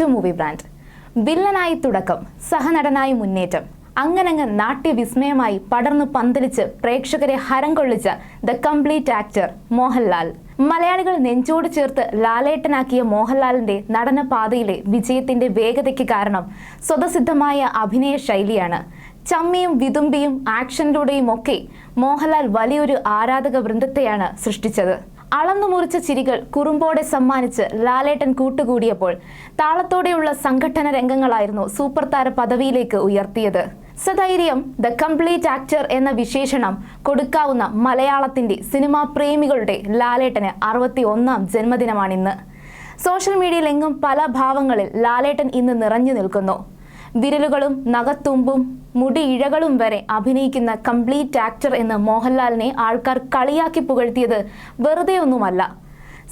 To movie brand വില്ലനായി തുടക്കം സഹനടനായി മുന്നേറ്റം. അങ്ങനങ്ങ് നാട്യവിസ്മയമായി പടർന്നു പന്തലിച്ച് പ്രേക്ഷകരെ ഹരം കൊള്ളിച്ച ദ കംപ്ലീറ്റ് ആക്ടർ മോഹൻലാൽ. മലയാളികൾ നെഞ്ചോട് ചേർത്ത് ലാലേട്ടനാക്കിയ മോഹൻലാലിന്റെ നടന പാതയിലെ വിജയത്തിന്റെ വേഗതയ്ക്ക് കാരണം സ്വതസിദ്ധമായ അഭിനയ ശൈലിയാണ്. ചമ്മിയും വിതുമ്പിയും ആക്ഷനിലൂടെയും ഒക്കെ മോഹൻലാൽ വലിയൊരു ആരാധക വൃന്ദത്തെയാണ് സൃഷ്ടിച്ചത്. അളന്നു മുറിച്ച ചിരികൾ കുറുമ്പോടെ സമ്മാനിച്ച് ലാലേട്ടൻ കൂട്ടുകൂടിയപ്പോൾ താളത്തോടെയുള്ള സംഘടന രംഗങ്ങളായിരുന്നു സൂപ്പർ താര പദവിയിലേക്ക് ഉയർത്തിയത്. സധൈര്യം ദ കംപ്ലീറ്റ് ആക്ടർ എന്ന വിശേഷണം കൊടുക്കാവുന്ന മലയാളത്തിന്റെ സിനിമാ പ്രേമികളുടെ ലാലേട്ടന് അറുപത്തി ഒന്നാം ജന്മദിനമാണിന്ന്. സോഷ്യൽ മീഡിയയിലെങ്ങും പല ഭാവങ്ങളിൽ ലാലേട്ടൻ ഇന്ന് നിറഞ്ഞു നിൽക്കുന്നു. വിരലുകളും നഖത്തുമ്പും മുടി ഇഴകളും വരെ അഭിനയിക്കുന്ന കംപ്ലീറ്റ് ആക്ടർ എന്ന് മോഹൻലാലിനെ ആൾക്കാർ കളിയാക്കി പുകഴ്ത്തിയത് വെറുതെ ഒന്നുമല്ല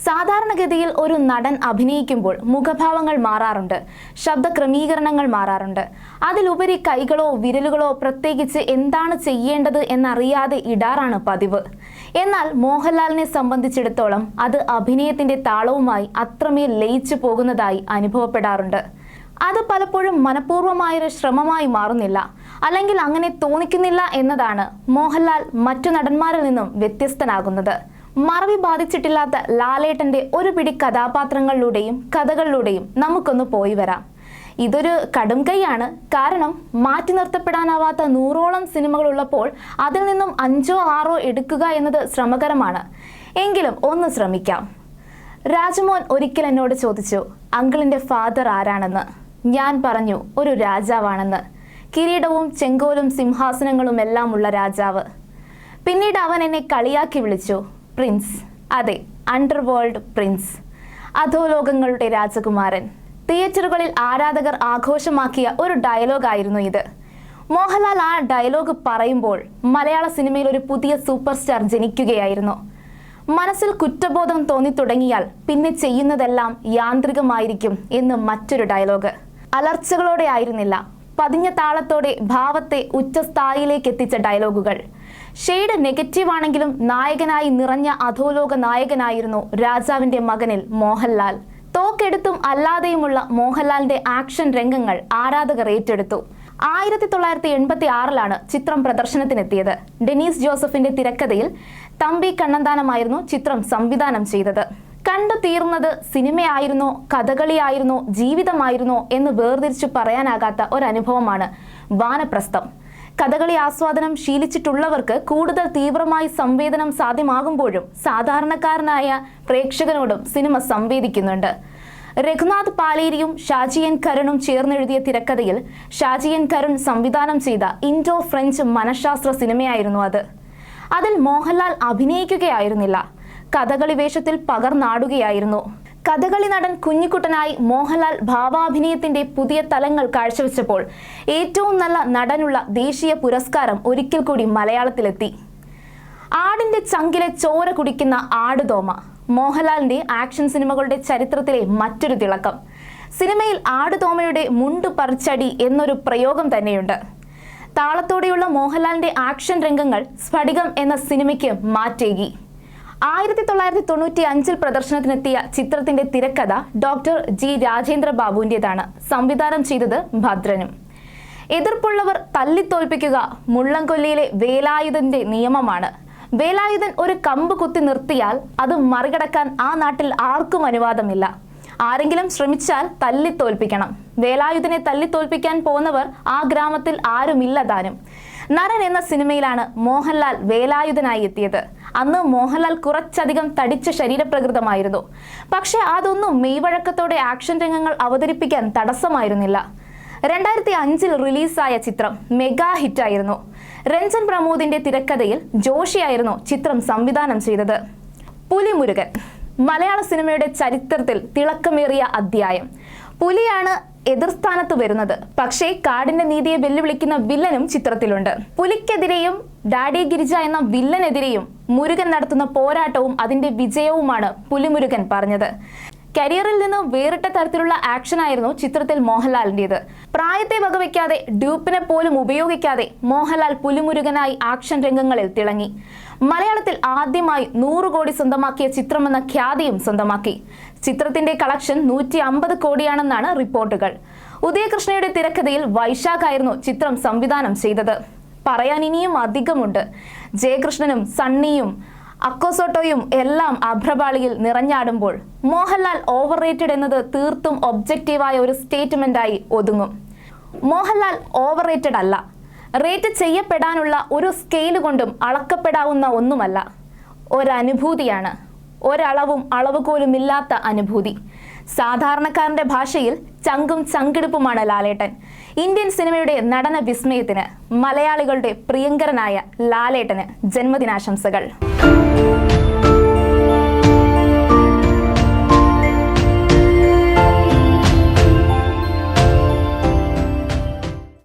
സാധാരണഗതിയിൽ ഒരു നടൻ അഭിനയിക്കുമ്പോൾ മുഖഭാവങ്ങൾ മാറാറുണ്ട് ശബ്ദ ക്രമീകരണങ്ങൾ മാറാറുണ്ട്. അതിലുപരി കൈകളോ വിരലുകളോ പ്രത്യേകിച്ച് എന്താണ് ചെയ്യേണ്ടത് എന്നറിയാതെ ഇടാറാണ് പതിവ്. എന്നാൽ മോഹൻലാലിനെ സംബന്ധിച്ചിടത്തോളം അത് അഭിനയത്തിന്റെ താളവുമായി അത്രമേൽ ലയിച്ചു പോകുന്നതായി അനുഭവപ്പെടാറുണ്ട്. അത് പലപ്പോഴും മനഃപൂർവമായൊരു ശ്രമമായി മാറുന്നില്ല. അല്ലെങ്കിൽ അങ്ങനെ തോന്നിക്കുന്നില്ല എന്നതാണ് മോഹൻലാൽ മറ്റു നടന്മാരിൽ നിന്നും വ്യത്യസ്തനാകുന്നത്. മറവി ബാധിച്ചിട്ടില്ലാത്ത ലാലേട്ടന്റെ ഒരു പിടി കഥാപാത്രങ്ങളിലൂടെയും കഥകളിലൂടെയും നമുക്കൊന്ന് പോയി വരാം. ഇതൊരു കടും കൈയാണ്. കാരണം മാറ്റി നിർത്തപ്പെടാനാവാത്ത നൂറോളം സിനിമകൾ ഉള്ളപ്പോൾ അതിൽ നിന്നും അഞ്ചോ ആറോ എടുക്കുക എന്നത് ശ്രമകരമാണ്. എങ്കിലും ഒന്ന് ശ്രമിക്കാം. രാജമോൻ ഒരിക്കൽ എന്നോട് ചോദിച്ചു അങ്കിളിന്റെ ഫാദർ ആരാണെന്ന്? ഞാൻ പറഞ്ഞു ഒരു രാജാവാണെന്ന്. കിരീടവും ചെങ്കോലും സിംഹാസനങ്ങളും എല്ലാം ഉള്ള രാജാവ്. പിന്നീട് അവൻ എന്നെ കളിയാക്കി വിളിച്ചു. പ്രിൻസ്. അതെ അണ്ടർവേൾഡ് പ്രിൻസ്. അധോലോകങ്ങളുടെ രാജകുമാരൻ. തിയേറ്ററുകളിൽ ആരാധകർ ആഘോഷമാക്കിയ ഒരു ഡയലോഗായിരുന്നു ഇത്. മോഹൻലാൽ ആ ഡയലോഗ് പറയുമ്പോൾ മലയാള സിനിമയിൽ ഒരു പുതിയ സൂപ്പർ സ്റ്റാർ ജനിക്കുകയായിരുന്നു. മനസ്സിൽ കുറ്റബോധം തോന്നി തുടങ്ങിയാൽ പിന്നെ ചെയ്യുന്നതെല്ലാം യാന്ത്രികമായിരിക്കും എന്ന് മറ്റൊരു ഡയലോഗ്. അലർച്ചകളോടെ ആയിരുന്നില്ല. പതിഞ്ഞ താളത്തോടെ ഭാവത്തെ ഉച്ചസ്ഥായിലേക്ക് എത്തിച്ച ഡയലോഗുകൾ. ഷെയ്ഡ് നെഗറ്റീവ് ആണെങ്കിലും നായകനായി നിറഞ്ഞ അധോലോക നായകനായിരുന്നു രാജാവിന്റെ മകനിൽ മോഹൻലാൽ. തോക്കെടുത്തും അല്ലാതെയുമുള്ള മോഹൻലാലിന്റെ ആക്ഷൻ രംഗങ്ങൾ ആരാധകർ ഏറ്റെടുത്തു. ആയിരത്തി തൊള്ളായിരത്തി എൺപത്തി ആറിലാണ് ചിത്രം പ്രദർശനത്തിനെത്തിയത്. ഡെനീസ് ജോസഫിന്റെ തിരക്കഥയിൽ തമ്പി കണ്ണന്താനമായിരുന്നു ചിത്രം സംവിധാനം ചെയ്തത്. കണ്ടു തീർന്നത് സിനിമയായിരുന്നോ കഥകളിയായിരുന്നോ ജീവിതമായിരുന്നോ എന്ന് വേർതിരിച്ചു പറയാനാകാത്ത ഒരനുഭവമാണ് വാനപ്രസ്ഥം. കഥകളി ആസ്വാദനം ശീലിച്ചിട്ടുള്ളവർക്ക് കൂടുതൽ തീവ്രമായി സംവേദനം സാധ്യമാകുമ്പോഴും സാധാരണക്കാരനായ പ്രേക്ഷകനോടും സിനിമ സംവേദിക്കുന്നുണ്ട്. രഘുനാഥ് പാലേരിയും ഷാജിയൻ കരുണും ചേർന്നെഴുതിയ തിരക്കഥയിൽ ഷാജിയൻ കരുൺ സംവിധാനം ചെയ്ത ഇൻഡോ ഫ്രഞ്ച് മനഃശാസ്ത്ര സിനിമയായിരുന്നു അത്. അതിൽ മോഹൻലാൽ അഭിനയിക്കുകയായിരുന്നില്ല. കഥകളി വേഷത്തിൽ പകർന്നാടുകയായിരുന്നു. കഥകളി നടൻ കുഞ്ഞിക്കുട്ടനായി മോഹൻലാൽ ഭാവാഭിനയത്തിന്റെ പുതിയ തലങ്ങൾ കാഴ്ചവെച്ചപ്പോൾ ഏറ്റവും നല്ല നടനുള്ള ദേശീയ പുരസ്കാരം ഒരിക്കൽ കൂടി മലയാളത്തിലെത്തി. ആടിന്റെ ചങ്കിലെ ചോര കുടിക്കുന്ന ആടുതോമ മോഹൻലാലിന്റെ ആക്ഷൻ സിനിമകളുടെ ചരിത്രത്തിലെ മറ്റൊരു തിളക്കം. സിനിമയിൽ ആടുതോമയുടെ മുണ്ടു പറിച്ചടി എന്നൊരു പ്രയോഗം തന്നെയുണ്ട്. താളത്തോടെയുള്ള മോഹൻലാലിന്റെ ആക്ഷൻ രംഗങ്ങൾ സ്ഫടികം എന്ന സിനിമയ്ക്ക് മാറ്റേകി. ആയിരത്തി തൊള്ളായിരത്തി തൊണ്ണൂറ്റി അഞ്ചിൽ പ്രദർശനത്തിനെത്തിയ ചിത്രത്തിന്റെ തിരക്കഥ ഡോക്ടർ ജി രാജേന്ദ്ര ബാബുവിന്റെതാണ് സംവിധാനം ചെയ്തത് ഭദ്രനും. എതിർപ്പുള്ളവർ തല്ലിത്തോൽപ്പിക്കുക മുള്ളംകൊല്ലിയിലെ വേലായുധന്റെ നിയമമാണ്. വേലായുധൻ ഒരു കമ്പ് കുത്തി നിർത്തിയാൽ അത് മറികടക്കാൻ ആ നാട്ടിൽ ആർക്കും അനുവാദമില്ല. ആരെങ്കിലും ശ്രമിച്ചാൽ തല്ലിത്തോൽപ്പിക്കണം. വേലായുധനെ തല്ലിത്തോൽപ്പിക്കാൻ പോകുന്നവർ ആ ഗ്രാമത്തിൽ ആരുമില്ല താനും. നരൻ എന്ന സിനിമയിലാണ് മോഹൻലാൽ വേലായുധനായി എത്തിയത്. അന്ന് മോഹൻലാൽ കുറച്ചധികം തടിച്ച ശരീരപ്രകൃതമായിരുന്നു. പക്ഷെ അതൊന്നും മെയ്വഴക്കത്തോടെ ആക്ഷൻ രംഗങ്ങൾ അവതരിപ്പിക്കാൻ തടസ്സമായിരുന്നില്ല. രണ്ടായിരത്തി അഞ്ചിൽ റിലീസായ ചിത്രം മെഗാ ഹിറ്റായിരുന്നു. രഞ്ജൻ പ്രമോദിന്റെ തിരക്കഥയിൽ ജോഷിയായിരുന്നു ചിത്രം സംവിധാനം ചെയ്തത്. പുലിമുരുകൻ മലയാള സിനിമയുടെ ചരിത്രത്തിൽ തിളക്കമേറിയ അധ്യായം. പുലിയാണ് എതിർസ്ഥാനത്ത് വരുന്നത്. പക്ഷേ കാടിന്റെ നീതിയെ വെല്ലുവിളിക്കുന്ന വില്ലനും ചിത്രത്തിലുണ്ട്. പുലിക്കെതിരെയും ഡാഡി ഗിരിജ എന്ന വില്ലനെതിരെയും മുരുകൻ നടത്തുന്ന പോരാട്ടവും അതിന്റെ വിജയവുമാണ് പുലിമുരുകൻ പറഞ്ഞത്. കരിയറിൽ നിന്ന് വേറിട്ട തരത്തിലുള്ള ആക്ഷൻ ആയിരുന്നു ചിത്രത്തിൽ മോഹൻലാലിന്റേത്. പ്രായത്തെ വകവയ്ക്കാതെ ഡ്യൂപ്പിനെ പോലും ഉപയോഗിക്കാതെ മോഹൻലാൽ പുലിമുരുകനായി ആക്ഷൻ രംഗങ്ങളിൽ തിളങ്ങി. മലയാളത്തിൽ ആദ്യമായി നൂറ് കോടി സ്വന്തമാക്കിയ ചിത്രമെന്ന ഖ്യാതിയും സ്വന്തമാക്കി. ചിത്രത്തിന്റെ കളക്ഷൻ നൂറ്റി അമ്പത് കോടിയാണെന്നാണ് റിപ്പോർട്ടുകൾ. ഉദയകൃഷ്ണയുടെ തിരക്കഥയിൽ വൈശാഖായിരുന്നു ചിത്രം സംവിധാനം ചെയ്തത്. പറയാൻ ഇനിയും അധികമുണ്ട്. ജയകൃഷ്ണനും സണ്ണിയും അക്കോസോട്ടോയും എല്ലാം അഭ്രപാളിയിൽ നിറഞ്ഞാടുമ്പോൾ മോഹൻലാൽ ഓവർ റേറ്റഡ് എന്നത് തീർത്തും ഒബ്ജക്റ്റീവായ ഒരു സ്റ്റേറ്റ്മെന്റായി ഒതുങ്ങും. മോഹൻലാൽ ഓവർ റേറ്റഡ് അല്ല. റേറ്റ് ചെയ്യപ്പെടാനുള്ള ഒരു സ്കെയിൽ കൊണ്ടും അളക്കപ്പെടാവുന്ന ഒന്നുമല്ല. ഒരനുഭൂതിയാണ്. ഒരളവും അളവുകോലുമില്ലാത്ത അനുഭൂതി. സാധാരണക്കാരന്റെ ഭാഷയിൽ ചങ്കും ചങ്കിടുപ്പുമാണ് ലാലേട്ടൻ. ഇന്ത്യൻ സിനിമയുടെ നടന വിസ്മയത്തിന് മലയാളികളുടെ പ്രിയങ്കരനായ ലാലേട്ടന് ജന്മദിനാശംസകൾ.